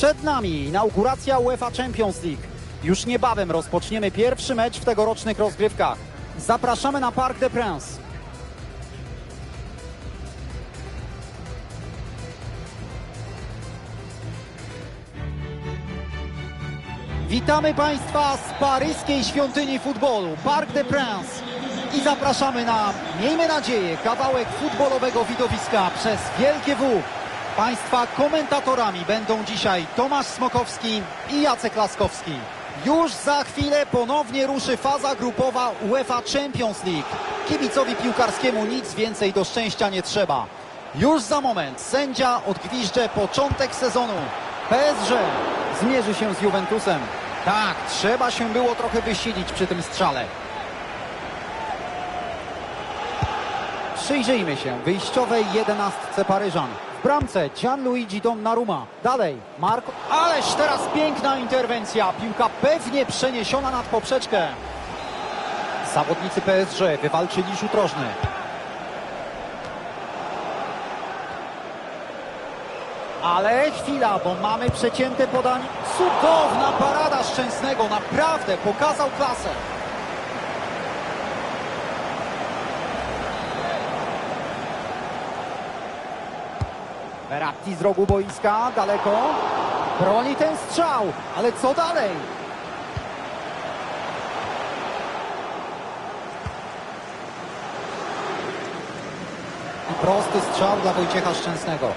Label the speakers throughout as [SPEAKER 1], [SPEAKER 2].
[SPEAKER 1] Przed nami inauguracja UEFA Champions League. Już niebawem rozpoczniemy pierwszy mecz w tegorocznych rozgrywkach. Zapraszamy na Parc des Princes. Witamy Państwa z paryskiej świątyni futbolu, Parc des Princes. I zapraszamy na, miejmy nadzieję, kawałek futbolowego widowiska przez Wielkie W. Państwa komentatorami będą dzisiaj Tomasz Smokowski i Jacek Laskowski. Już za chwilę ponownie ruszy faza grupowa UEFA Champions League. Kibicowi piłkarskiemu nic więcej do szczęścia nie trzeba. Już za moment sędzia odgwiżdże początek sezonu. PSG zmierzy się z Juventusem. Tak, trzeba się było trochę wysilić przy tym strzale. Przyjrzyjmy się wyjściowej jedenastce Paryżan. W bramce Gianluigi Donnarumma. Dalej Marco. Ależ teraz piękna interwencja. Piłka pewnie przeniesiona nad poprzeczkę. Zawodnicy PSG wywalczyli rzut rożny. Ale chwila, bo mamy przecięte podanie. Cudowna parada Szczęsnego, naprawdę pokazał klasę. Verratti z rogu boiska, daleko. Broni ten strzał, ale co dalej? I prosty strzał dla Wojciecha Szczęsnego.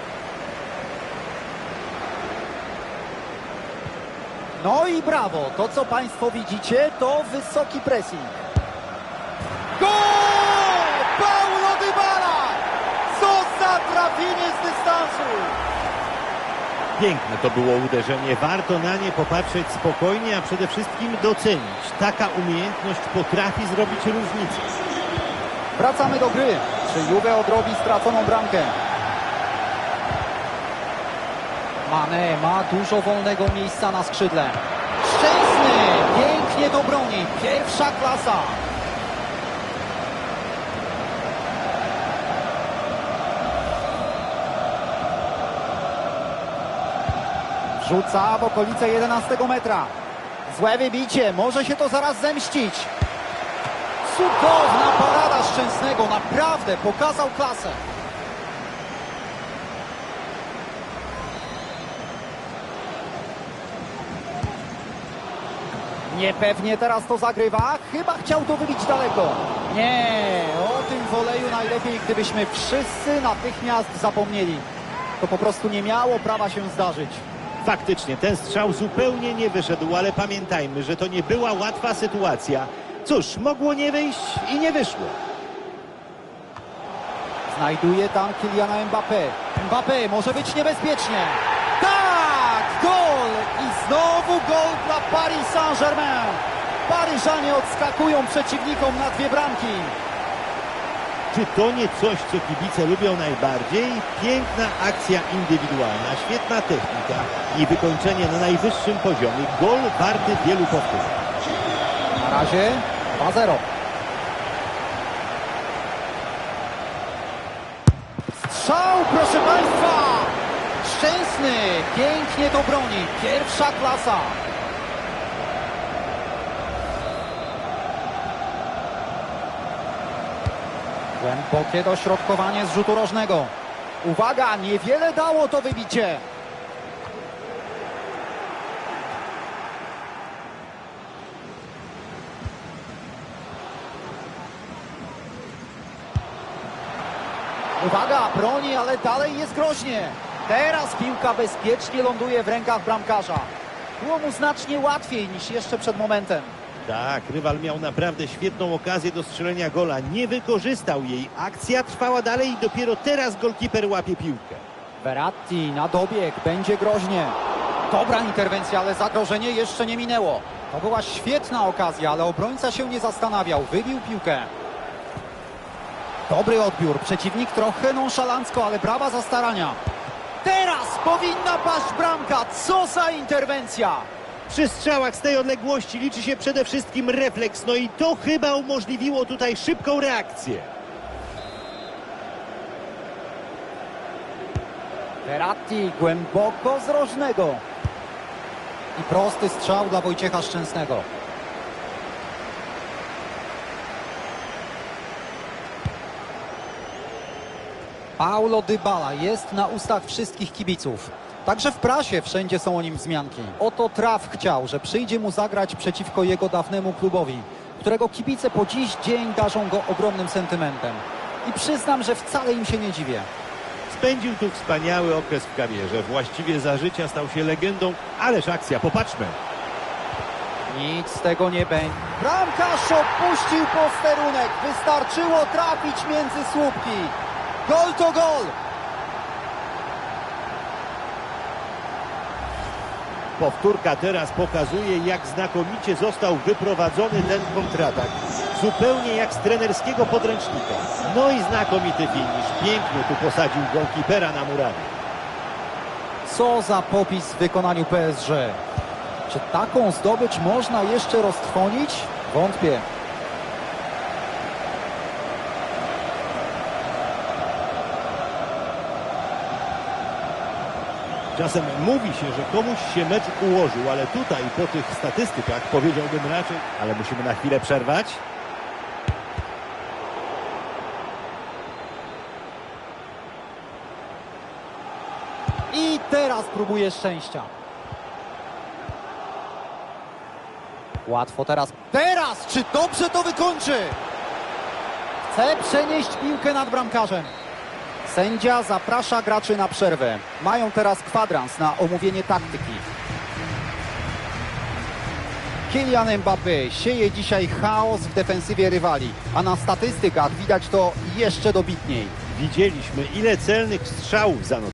[SPEAKER 1] No i brawo, to co Państwo widzicie to wysoki pressing. Gol! Paulo Dybala! Co za trafienie z dystansu!
[SPEAKER 2] Piękne to było uderzenie. Warto na nie popatrzeć spokojnie, a przede wszystkim docenić. Taka umiejętność potrafi zrobić różnicę.
[SPEAKER 1] Wracamy do gry. Czy Juve odrobi straconą bramkę? Mane ma dużo wolnego miejsca na skrzydle. Szczęsny! Pięknie to broni. Pierwsza klasa. Rzuca w okolice 11 metra. Złe wybicie. Może się to zaraz zemścić. Cudowna parada Szczęsnego, naprawdę pokazał klasę. Niepewnie teraz to zagrywa, chyba chciał to wybić daleko. Nie, o tym woleju najlepiej, gdybyśmy wszyscy natychmiast zapomnieli. To po prostu nie miało prawa się zdarzyć.
[SPEAKER 2] Faktycznie, ten strzał zupełnie nie wyszedł, ale pamiętajmy, że to nie była łatwa sytuacja. Cóż, mogło nie wyjść i nie wyszło.
[SPEAKER 1] Znajduje tam Kyliana Mbappé. Mbappé może być niebezpiecznie. Tak! Gol! I znowu gol dla Paris Saint-Germain. Paryżanie odskakują przeciwnikom na dwie bramki.
[SPEAKER 2] Czy to nie coś, co kibice lubią najbardziej? Piękna akcja indywidualna, świetna technika i wykończenie na najwyższym poziomie. Gol warty wielu powtórzeń.
[SPEAKER 1] Na razie 2-0. Strzał, proszę Państwa! Szczęsny, pięknie to broni. Pierwsza klasa. Głębokie dośrodkowanie z rzutu rożnego. Uwaga, niewiele dało to wybicie. Uwaga, broni, ale dalej jest groźnie. Teraz piłka bezpiecznie ląduje w rękach bramkarza. Było mu znacznie łatwiej niż jeszcze przed momentem.
[SPEAKER 2] Tak, rywal miał naprawdę świetną okazję do strzelenia gola. Nie wykorzystał jej. Akcja trwała dalej i dopiero teraz golkiper łapie piłkę.
[SPEAKER 1] Verratti na dobieg, będzie groźnie. Dobra interwencja, ale zagrożenie jeszcze nie minęło. To była świetna okazja, ale obrońca się nie zastanawiał, wybił piłkę. Dobry odbiór, przeciwnik trochę nonszalancko, ale brawa za starania. Teraz powinna paść bramka, co za interwencja!
[SPEAKER 2] Przy strzałach z tej odległości liczy się przede wszystkim refleks, no i to chyba umożliwiło tutaj szybką reakcję.
[SPEAKER 1] Verratti głęboko z rożnego. I prosty strzał dla Wojciecha Szczęsnego. Paulo Dybala jest na ustach wszystkich kibiców. Także w prasie wszędzie są o nim wzmianki. Oto Traf chciał, że przyjdzie mu zagrać przeciwko jego dawnemu klubowi, którego kibice po dziś dzień darzą go ogromnym sentymentem. I przyznam, że wcale im się nie dziwię.
[SPEAKER 2] Spędził tu wspaniały okres w karierze. Właściwie za życia stał się legendą. Ależ akcja, popatrzmy.
[SPEAKER 1] Nic z tego nie będzie. Bramkarz opuścił posterunek. Wystarczyło trafić między słupki. Gol to gol.
[SPEAKER 2] Powtórka teraz pokazuje, jak znakomicie został wyprowadzony ten kontratak. Zupełnie jak z trenerskiego podręcznika. No i znakomity finisz. Pięknie tu posadził golkipera na murawie.
[SPEAKER 1] Co za popis w wykonaniu PSG. Czy taką zdobycz można jeszcze roztrwonić? Wątpię.
[SPEAKER 2] Czasem mówi się, że komuś się mecz ułożył, ale tutaj po tych statystykach powiedziałbym raczej, ale musimy na chwilę przerwać.
[SPEAKER 1] I teraz próbuje szczęścia. Łatwo teraz. Teraz! Czy dobrze to wykończy? Chce przenieść piłkę nad bramkarzem. Sędzia zaprasza graczy na przerwę. Mają teraz kwadrans na omówienie taktyki. Kylian Mbappé sieje dzisiaj chaos w defensywie rywali, a na statystykach widać to jeszcze dobitniej.
[SPEAKER 2] Widzieliśmy, ile celnych strzałów zanotowano.